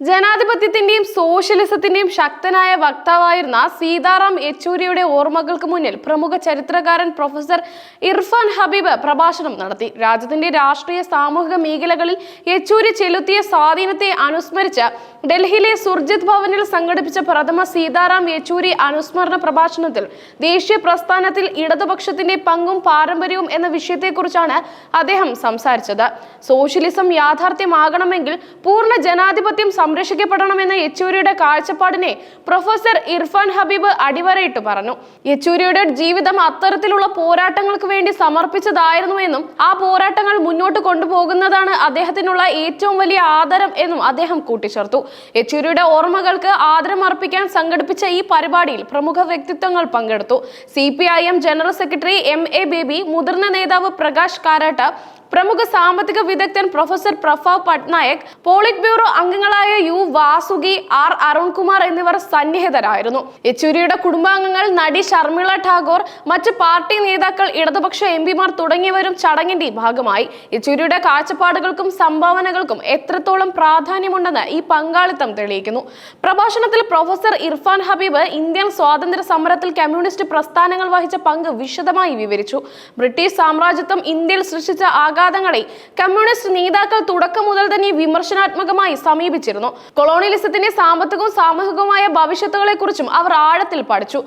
ജനാധിപത്യത്തിന്റെയും സോഷ്യലിസത്തിന്റെയും ശക്തനായ വക്താവായിരുന്ന സീതാറാം യെച്ചൂരിയുടെ ഓർമ്മകൾക്ക് മുന്നിൽ പ്രമുഖ ചരിത്രകാരൻ പ്രൊഫസർ ഇർഫാൻ ഹബീബ് പ്രഭാഷണം നടത്തി. രാജ്യത്തിന്റെ രാഷ്ട്രീയ സാമൂഹിക മേഖലകളിൽ യെച്ചൂരി ചെലുത്തിയ സ്വാധീനത്തെ അനുസ്മരിച്ച് ഡൽഹിയിലെ സുർജിത് ഭവനിൽ സംഘടിപ്പിച്ച പ്രഥമ സീതാറാം യെച്ചൂരി അനുസ്മരണ പ്രഭാഷണത്തിൽ ദേശീയ പ്രസ്ഥാനത്തിൽ ഇടതുപക്ഷത്തിന്റെ പങ്കും പാരമ്പര്യവും എന്ന വിഷയത്തെക്കുറിച്ചാണ് അദ്ദേഹം സംസാരിച്ചത്. സോഷ്യലിസം യാഥാർത്ഥ്യമാകണമെങ്കിൽ പൂർണ ജനാധിപത്യം സംരക്ഷിക്കപ്പെടണമെന്ന യെച്ചൂരിയുടെ കാഴ്ചപ്പാടിനെ പ്രൊഫസർ ഇർഫാൻ ഹബീബ് അടിവരയിട്ട് പറഞ്ഞു. യെച്ചൂരിയുടെ ജീവിതം അത്തരത്തിലുള്ള പോരാട്ടങ്ങൾക്ക് വേണ്ടി സമർപ്പിച്ചതായിരുന്നുവെന്നും ആ പോരാട്ടങ്ങൾ മുന്നോട്ട് കൊണ്ടുപോകുന്നതാണ് അദ്ദേഹത്തിനുള്ള ഏറ്റവും വലിയ ആദരം എന്നും അദ്ദേഹം കൂട്ടിച്ചേർത്തു. യെച്ചൂരിയുടെ ഓർമ്മകൾക്ക് ആദരം അർപ്പിക്കാൻ സംഘടിപ്പിച്ച ഈ പരിപാടിയിൽ പ്രമുഖ വ്യക്തിത്വങ്ങൾ പങ്കെടുത്തു. C general secretary M A Baby മുതിർന്ന നേതാവ് പ്രകാശ് കാരാട്ട് പ്രമുഖ സാമ്പത്തിക വിദഗ്ധൻ professor Prabhat Patnaik polit bureau അംഗങ്ങളായ യു വാസുകി ആർ അരുൺകുമാർ എന്നിവർ സന്നിഹിതരായിരുന്നു. യെച്ചൂരിയുടെ കുടുംബാംഗങ്ങൾ നടി ഷർമിള ഠാഗോർ മറ്റ് പാർട്ടി നേതാക്കൾ ഇടതുപക്ഷ എം പിമാർ തുടങ്ങിയവരും ചടങ്ങിന്റെ ഭാഗമായി. യെച്ചൂരിയുടെ കാഴ്ചപ്പാടുകൾക്കും സംഭാവനകൾക്കും എത്രത്തോളം പ്രാധാന്യമുണ്ടെന്ന് ഈ പങ്കാളിത്തം തെളിയിക്കുന്നു. പ്രഭാഷണത്തിൽ പ്രൊഫസർ ഇർഫാൻ ഹബീബ് ഇന്ത്യൻ സ്വാതന്ത്ര്യ സമരത്തിൽ കമ്മ്യൂണിസ്റ്റ് പ്രസ്ഥാനങ്ങൾ വഹിച്ച പങ്ക് വിശദമായി വിവരിച്ചു. ബ്രിട്ടീഷ് സാമ്രാജ്യത്വം ഇന്ത്യയിൽ സൃഷ്ടിച്ച ആഘാതങ്ങളെ കമ്മ്യൂണിസ്റ്റ് നേതാക്കൾ തുടക്കം മുതൽ തന്നെ വിമർശനാത്മകമായി സമീപിച്ചിരുന്നു. കൊളോണിയലിസത്തിന്റെ സാമ്പത്തികവും സാമൂഹികവുമായ ഭവിഷ്യത്തുകളെ കുറിച്ചും അവർ ആഴത്തിൽ പഠിച്ചു.